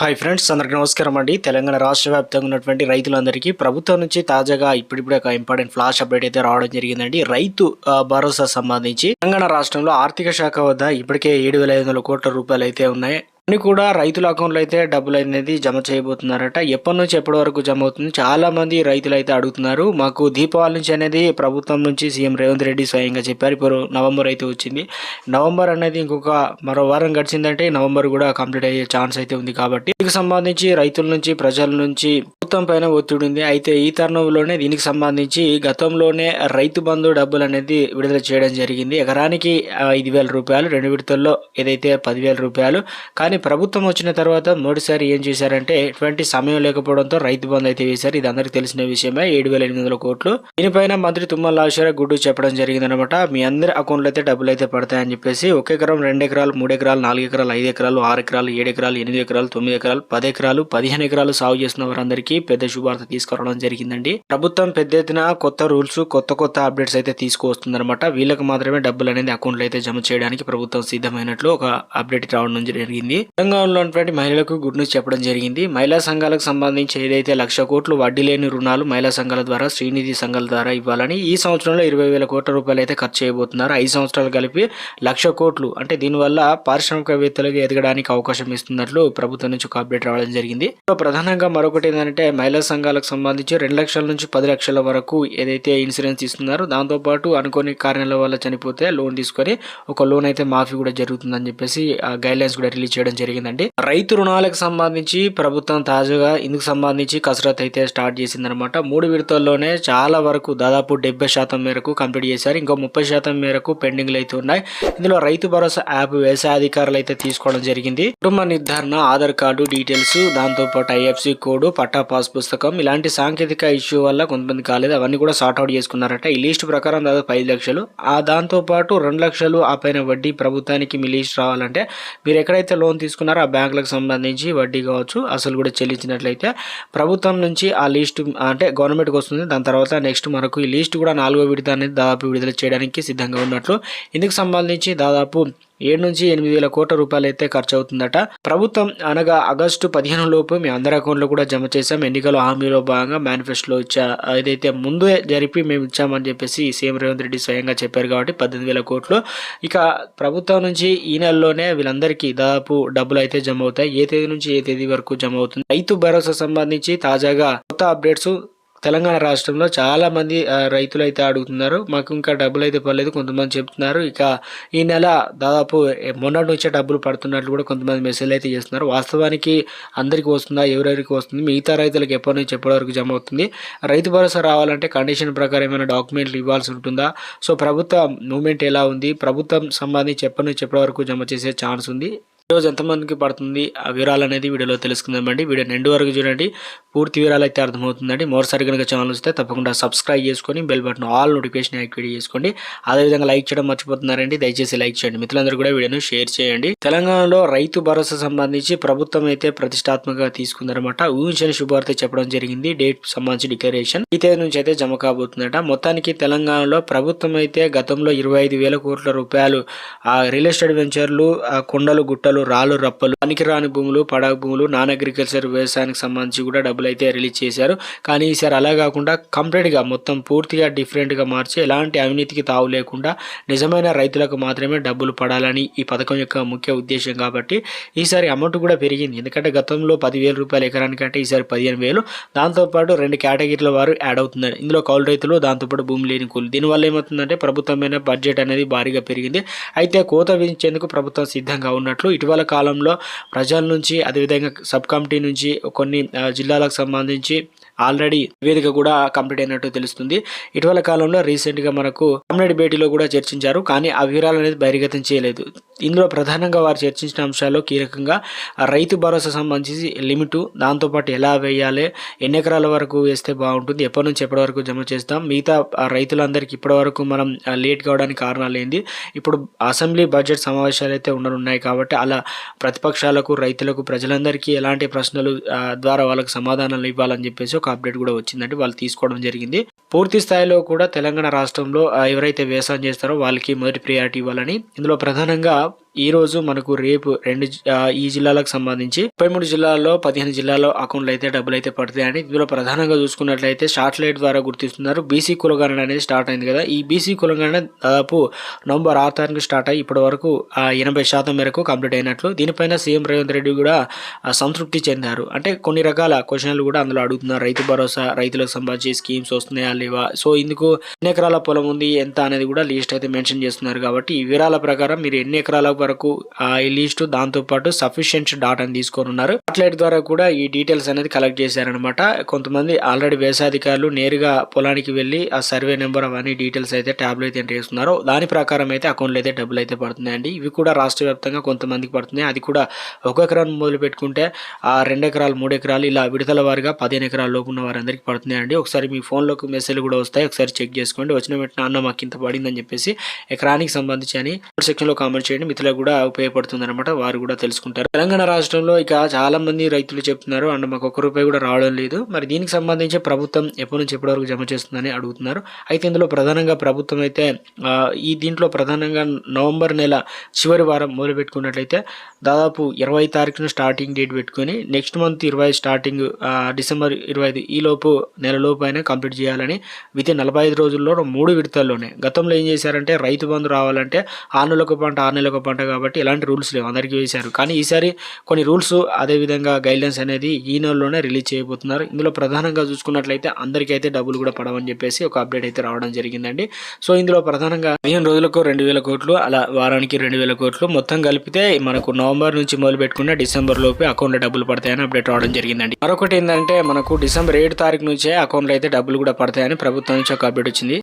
Hi friends అందరికీ నమస్కారం అండి. తెలంగాణ రాష్ట్ర వ్యాప్తంగా ఉన్నటువంటి రైతులందరికీ ప్రభుత్వం నుంచి తాజాగా ఇప్పుడిప్పుడే ఒక ఇంపార్టెంట్ ఫ్లాష్ అప్డేట్ అయితే రావడం జరిగిందండి. రైతు భరోసా సంబంధించి తెలంగాణ రాష్ట్రంలో ఆర్థిక శాఖ వద్ద ఇప్పటికే ఏడు వేల ఐదు వందల కోట్ల రూపాయలు అయితే ఉన్నాయి. అన్ని కూడా రైతుల అకౌంట్లో అయితే డబ్బులు అనేది జమ చేయబోతున్నారట. ఎప్పటి నుంచి ఎప్పటి వరకు జమ అవుతుంది? చాలా మంది రైతులు అయితే అడుగుతున్నారు. మాకు దీపావళి నుంచి అనేది ప్రభుత్వం నుంచి సీఎం రేవంత్ రెడ్డి స్వయంగా చెప్పారు. ఇప్పుడు నవంబర్ అయితే వచ్చింది. నవంబర్ అనేది ఇంకొక మరో వారం గడిచిందంటే నవంబర్ కూడా కంప్లీట్ అయ్యే ఛాన్స్ అయితే ఉంది కాబట్టి. దీనికి సంబంధించి రైతుల నుంచి ప్రజల నుంచి ప్రభుత్వం పైన ఒత్తిడి ఉంది. అయితే ఈ తరుణంలోనే దీనికి సంబంధించి గతంలోనే రైతు బంధు డబ్బులు అనేది విడుదల చేయడం జరిగింది. ఎకరానికి ఐదు వేల రూపాయలు రెండు విడతల్లో ఏదైతే పదివేల రూపాయలు. కానీ ప్రభుత్వం వచ్చిన తర్వాత మొదటిసారి ఏం చేశారంటే ఎటువంటి సమయం లేకపోవడంతో రైతు బంధు అయితే వేశారు. ఇది అందరికీ తెలిసిన విషయమే. ఏడు వేల ఎనిమిది వందల కోట్లు. దీనిపైన మంత్రి తుమ్మల లాశ్వర గుడ్డు చెప్పడం జరిగిందనమాట మీ అందరి అకౌంట్లో అయితే డబ్బులు అయితే పడతాయని చెప్పేసి ఒక ఎకరం రెండు ఎకరాలు మూడు ఎకరాలు నాలుగు ఎకరాలు ఐదు ఎకరాలు ఆరు ఎకరాలు ఏడు ఎకరాలు ఎనిమిది ఎకరాలు తొమ్మిది ఎకరాలు పది ఎకరాలు పదిహేను ఎకరాలు సాగు చేస్తున్న వారందరికీ పెద్ద శుభార్త తీసుకురావడం జరిగిందండి. ప్రభుత్వం పెద్ద ఎత్తున కొత్త రూల్స్ కొత్త కొత్త అప్డేట్స్ అయితే తీసుకువస్తుందన్నమాట. వీళ్ళకి మాత్రమే డబ్బులు అనేది అకౌంట్లో అయితే జమ చేయడానికి ప్రభుత్వం సిద్ధమైనట్లు ఒక అప్డేట్ రావడం జరిగింది. తెలంగాణలో ఉన్నటువంటి మహిళలకు గుడ్ న్యూస్ చెప్పడం జరిగింది. మహిళా సంఘాలకు సంబంధించి ఏదైతే లక్ష కోట్లు వడ్డీ లేని రుణాలు మహిళా సంఘాల ద్వారా శ్రీనిధి సంఘాల ద్వారా ఇవ్వాలని ఈ సంవత్సరంలో ఇరవై వేల కోట్ల రూపాయలు అయితే ఖర్చు చేయబోతున్నారు. ఐదు సంవత్సరాలు కలిపి లక్ష కోట్లు అంటే దీనివల్ల పారిశ్రామికవేత్తలకు ఎదగడానికి అవకాశం ఇస్తున్నట్లు ప్రభుత్వం నుంచి ఒక అప్డేట్ రావడం జరిగింది. ప్రధానంగా మరొకటి ఏంటంటే మహిళా సంఘాలకు సంబంధించి రెండు లక్షల నుంచి పది లక్షల వరకు ఏదైతే ఇన్సూరెన్స్ ఇస్తున్నారో దాంతోపాటు అనుకోని కారణాల వల్ల చనిపోతే లోన్ తీసుకొని ఒక లోన్ అయితే మాఫీ కూడా జరుగుతుందని చెప్పేసి గైడ్ లైన్స్ కూడా రిలీజ్ చేయడం జరిగిందండి. రైతు రుణాలకు సంబంధించి ప్రభుత్వం తాజాగా ఇందుకు సంబంధించి కసరత్ అయితే స్టార్ట్ చేసిందనమాట మూడు విడతల్లోనే చాలా వరకు దాదాపు డెబ్బై శాతం మేరకు కంప్లీట్ చేశారు. ఇంకో ముప్పై శాతం మేరకు పెండింగ్లు అయితే ఉన్నాయి. ఇందులో రైతు భరోసా యాప్ వ్యవసాయ అధికారులు అయితే తీసుకోవడం జరిగింది. కుటుంబ నిర్ధారణ ఆధార్ కార్డు డీటెయిల్స్ దాంతో పాటు ఐఎఫ్సి కోడ్ పట్టా పాస్ పుస్తకం. ఇలాంటి సాంకేతిక ఇష్యూ వల్ల కొంతమంది కాలేదు. అవన్నీ కూడా సార్ట్ అవుట్ చేసుకున్నారట. ఈ లిస్ట్ ప్రకారం దాదాపు ఐదు లక్షలు. ఆ దాంతోపాటు రెండు లక్షలు ఆ పైన వడ్డీ ప్రభుత్వానికి మీ లిస్ట్ రావాలంటే మీరు ఎక్కడైతే లోన్ తీసుకున్నారో ఆ బ్యాంకులకు సంబంధించి వడ్డీ కావచ్చు. అసలు కూడా చెల్లించినట్లయితే ప్రభుత్వం నుంచి ఆ లిస్ట్ అంటే గవర్నమెంట్కి వస్తుంది. దాని తర్వాత నెక్స్ట్ మనకు ఈ లిస్ట్ కూడా నాలుగో విడత అనేది దాదాపు విడుదల చేయడానికి సిద్ధంగా ఉన్నట్లు. ఇందుకు సంబంధించి దాదాపు ఏడు నుంచి ఎనిమిది వేల కోట్ల రూపాయలు అయితే ఖర్చు అవుతుందట ప్రభుత్వం అనగా ఆగస్టు పదిహేను లోపు మీ అందరి అకౌంట్లో కూడా జమ చేసాం ఎన్నికల హామీలో భాగంగా మేనిఫెస్టోలో ఇచ్చా ఏదైతే ముందే జరిపి మేము ఇచ్చామని చెప్పేసి సీఎం రేవంత్ రెడ్డి స్వయంగా చెప్పారు కాబట్టి పద్దెనిమిది వేల కోట్లు. ఇక ప్రభుత్వం నుంచి ఈ నెలలోనే వీళ్ళందరికీ దాదాపు డబ్బులు అయితే జమ అవుతాయి. ఏ తేదీ నుంచి ఏ తేదీ వరకు జమ అవుతుంది? రైతు భరోసా సంబంధించి తాజాగా కొత్త అప్డేట్స్ తెలంగాణ రాష్ట్రంలో చాలామంది రైతులు అయితే అడుగుతున్నారు. మాకు ఇంకా డబ్బులు అయితే పడలేదు కొంతమంది చెప్తున్నారు. ఇక ఈ నెల దాదాపు మొన్నటి నుంచే డబ్బులు పడుతున్నట్లు కూడా కొంతమంది మెసేజ్ అయితే చేస్తున్నారు. వాస్తవానికి అందరికీ వస్తుందా ఎవరెవరికి వస్తుంది? మిగతా రైతులకు ఎప్పటి నుంచి ఎప్పటి వరకు జమ అవుతుంది? రైతు భరోసా రావాలంటే కండిషన్ ప్రకారం ఏమైనా డాక్యుమెంట్లు ఇవ్వాల్సి ఉంటుందా? సో ప్రభుత్వ మూమెంట్ ఎలా ఉంది? ప్రభుత్వం సంబంధించి ఎప్పటి నుంచి ఎప్పటి వరకు జమ చేసే ఛాన్స్ ఉంది? రోజు ఎంతమందికి పడుతుంది? ఆ వివరాలు అనేది వీడియోలో తెలుసుకుందామండి వీడియో నిండు వరకు చూడండి. పూర్తి వివరాలు అయితే అర్థమవుతుందండి. మరోసారి కనుక ఛానల్ వస్తే తప్పకుండా సబ్స్క్రైబ్ చేసుకొని bell button all notification activate చేసుకోండి. అదేవిధంగా లైక్ చేయడం మర్చిపోతున్నారండి. దయచేసి లైక్ చేయండి. మిత్రులందరూ కూడా వీడియోను షేర్ చేయండి. తెలంగాణలో రైతు భరోసా సంబంధించి ప్రభుత్వం అయితే ప్రతిష్టాత్మకంగా తీసుకుందనమాట ఊహించని శుభార్త చెప్పడం జరిగింది. డేట్ సంబంధించి డిక్లరేషన్ ఈ తేదీ నుంచి అయితే జమ కాబోతుందట. మొత్తానికి తెలంగాణలో ప్రభుత్వం అయితే గతంలో ఇరవై ఐదు వేల కోట్ల రూపాయలు ఆ రియల్ ఎస్టేట్ వెంచర్లు ఆ కొండలు గుట్టలు రాళ్ళు రప్పలు పనికిరాని భూములు పడవ భూములు నాన్ అగ్రికల్చర్ వ్యవసాయానికి సంబంధించి కూడా డబ్బులు అయితే రిలీజ్ చేశారు. కానీ ఈసారి అలా కాకుండా కంప్లీట్గా మొత్తం పూర్తిగా డిఫరెంట్గా మార్చి ఎలాంటి అవినీతికి తావు లేకుండా నిజమైన రైతులకు మాత్రమే డబ్బులు పడాలని ఈ పథకం యొక్క ముఖ్య ఉద్దేశం కాబట్టి ఈసారి అమౌంట్ కూడా పెరిగింది. ఎందుకంటే గతంలో పదివేల రూపాయల ఎకరానికి అంటే ఈసారి పదిహేను వేలు. దాంతోపాటు రెండు కేటగిరీల వారు యాడ్ అవుతున్నారు. ఇందులో కౌలు రైతులు దాంతోపాటు భూమి లేని కూలి. దీనివల్ల ఏమవుతుందంటే ప్రభుత్వమైన బడ్జెట్ అనేది భారీగా పెరిగింది. అయితే కోత విధించేందుకు ప్రభుత్వం సిద్ధంగా ఉన్నట్లు ఇటీవల కాలంలో ప్రజల నుంచి అదేవిధంగా సబ్ కమిటీ నుంచి కొన్ని జిల్లాలకు సంబంధించి ఆల్రెడీ నివేదిక కూడా కంప్లీట్ అయినట్టు తెలుస్తుంది. ఇటీవల కాలంలో రీసెంట్గా మనకు కామ్రేడ్ భేటీలో కూడా చర్చించారు కానీ ఆ వివరాలు అనేది బహిర్గతం చేయలేదు. ఇందులో ప్రధానంగా వారు చర్చించిన అంశాల్లో కీలకంగా రైతు భరోసా సంబంధించి లిమిట్ దాంతోపాటు ఎలా వేయాలి ఎన్ని ఎకరాల వరకు వేస్తే బాగుంటుంది ఎప్పటి నుంచి ఎప్పటి వరకు జమ చేస్తాం మిగతా రైతులందరికీ ఇప్పటి వరకు మనం లేట్ కావడానికి కారణాలు ఏంది ఇప్పుడు అసెంబ్లీ బడ్జెట్ సమావేశాలు అయితే ఉండనున్నాయి కాబట్టి అలా ప్రతిపక్షాలకు రైతులకు ప్రజలందరికీ ఎలాంటి ప్రశ్నలు ద్వారా వాళ్ళకి సమాధానాలు ఇవ్వాలని చెప్పేసి ఒక అప్డేట్ కూడా వచ్చిందంటే వాళ్ళు తీసుకోవడం జరిగింది. పూర్తి స్థాయిలో కూడా తెలంగాణ రాష్ట్రంలో ఎవరైతే వ్యవసాయం చేస్తారో వాళ్ళకి మొదటి ప్రియారిటీ ఇవ్వాలని. ఇందులో ప్రధానంగా ఈ రోజు మనకు రేపు రెండు ఈ జిల్లాలకు సంబంధించి ముప్పై మూడు జిల్లాల్లో పదిహేను జిల్లాల్లో అకౌంట్లు అయితే డబ్బులు అయితే పడతాయని ఇందులో ప్రధానంగా చూసుకున్నట్లయితే శాటిలైట్ ద్వారా గుర్తిస్తున్నారు. బీసీ కులగణన అనేది స్టార్ట్ అయింది కదా. ఈ బీసీ కులగణన దాదాపు నవంబర్ ఆరు తారీఖు స్టార్ట్ అయ్యి ఇప్పటి వరకు ఎనభై శాతం మేరకు కంప్లీట్ అయినట్లు. దీనిపైన సీఎం రేవంత్ రెడ్డి కూడా సంతృప్తి చెందారు. అంటే కొన్ని రకాల క్వశ్చన్లు కూడా అందులో అడుగుతున్నారు. రైతు భరోసా రైతులకు సంబంధించి స్కీమ్స్ వస్తున్నాయా లేవా? సో ఇందుకు ఎన్ని ఎకరాల పొలం ఉంది ఎంత అనేది కూడా లిస్ట్ అయితే మెన్షన్ చేస్తున్నారు కాబట్టి ఈ వివరాల ప్రకారం మీరు ఎన్ని ఎకరాల వరకు ఆ, ఈ లిస్టు దాంతో పాటు సఫిషియెంట్ డాటాని తీసుకొని ఉన్నారు. సాటిలైట్ ద్వారా కూడా ఈ డీటెయిల్స్ అనేది కలెక్ట్ చేశారనమాట కొంతమంది ఆల్రెడీ వ్యవసాయాధికారులు నేరుగా పొలానికి వెళ్ళి ఆ సర్వే నెంబర్ అవన్నీ డీటెయిల్స్ అయితే ట్యాబ్లో అయితే ఎంటర్ చేస్తున్నారు దాని ప్రకారం అయితే అకౌంట్లో అయితే డబ్బులు అయితే పడుతున్నాయండి. ఇవి కూడా రాష్ట్ర వ్యాప్తంగా కొంతమందికి పడుతున్నాయి. అది కూడా ఒక ఎకరాన్ని మొదలు పెట్టుకుంటే ఆ రెండు ఎకరాలు మూడు ఎకరాలు ఇలా విడతల వారిగా పదిహేను ఎకరాల లోపు ఉన్న వారందరికీ పడుతున్నాయండి. ఒకసారి మీ ఫోన్లోకి మెసేజ్ కూడా వస్తాయి. ఒకసారి చెక్ చేసుకోండి. వచ్చిన వెంటనే అన్న మాకు ఇంత పడిందని చెప్పేసి ఎకరానికి సంబంధించి అని సెక్షన్లో కామెంట్ చేయండి. రైతులకు కూడా ఉపయోగపడుతుంది అనమాట వారు కూడా తెలుసుకుంటారు. తెలంగాణ రాష్ట్రంలో ఇక చాలా మంది రైతులు చెప్తున్నారు అండ్ మాకు ఒక్క రూపాయి కూడా రావడం లేదు. మరి దీనికి సంబంధించి ప్రభుత్వం ఎప్పటి నుంచి ఎప్పటి వరకు జమ చేస్తుందని అడుగుతున్నారు. అయితే ఇందులో ప్రధానంగా ప్రభుత్వం అయితే ఈ దీంట్లో ప్రధానంగా నవంబర్ నెల చివరి వారం మొదలు పెట్టుకున్నట్లయితే దాదాపు ఇరవై తారీఖున స్టార్టింగ్ డేట్ పెట్టుకొని నెక్స్ట్ మంత్ ఇరవై స్టార్టింగ్ డిసెంబర్ ఇరవై ఐదు ఈ లోపు నెలలోపు అయినా కంప్లీట్ చేయాలని విత్ నలభై ఐదు రోజుల్లో మూడు విడతల్లోనే గతంలో ఏం చేశారంటే రైతు బంధు రావాలంటే ఆరు నెలలకు పంట ఆరు నెలలకు పంట కాబట్టి ఎలాంటి రూల్స్ లేవు. అందరికీ వేశారు. కానీ ఈసారి కొన్ని రూల్స్ అదేవిధంగా గైడ్లైన్స్ అనేది ఈ నెలలోనే రిలీజ్ చేయబోతున్నారు. ఇందులో ప్రధానంగా చూసుకున్నట్లయితే అందరికీ అయితే డబ్బులు కూడా పడవని చెప్పేసి ఒక అప్డేట్ అయితే రావడం జరిగిందండి. సో ఇందులో ప్రధానంగా పదిహేను రోజులకు రెండు వేల కోట్లు అలా వారానికి రెండు వేల కోట్లు మొత్తం కలిపితే మనకు నవంబర్ నుంచి మొదలు పెట్టుకున్న డిసెంబర్ లోపే అకౌంట్లో డబ్బులు పడతాయని అప్డేట్ రావడం జరిగిందండి. మరొకటి ఏంటంటే మనకు డిసెంబర్ ఏడు తారీఖు నుంచే అకౌంట్లో అయితే డబ్బులు కూడా పడతాయని ప్రభుత్వం నుంచి ఒక అప్డేట్ వచ్చింది.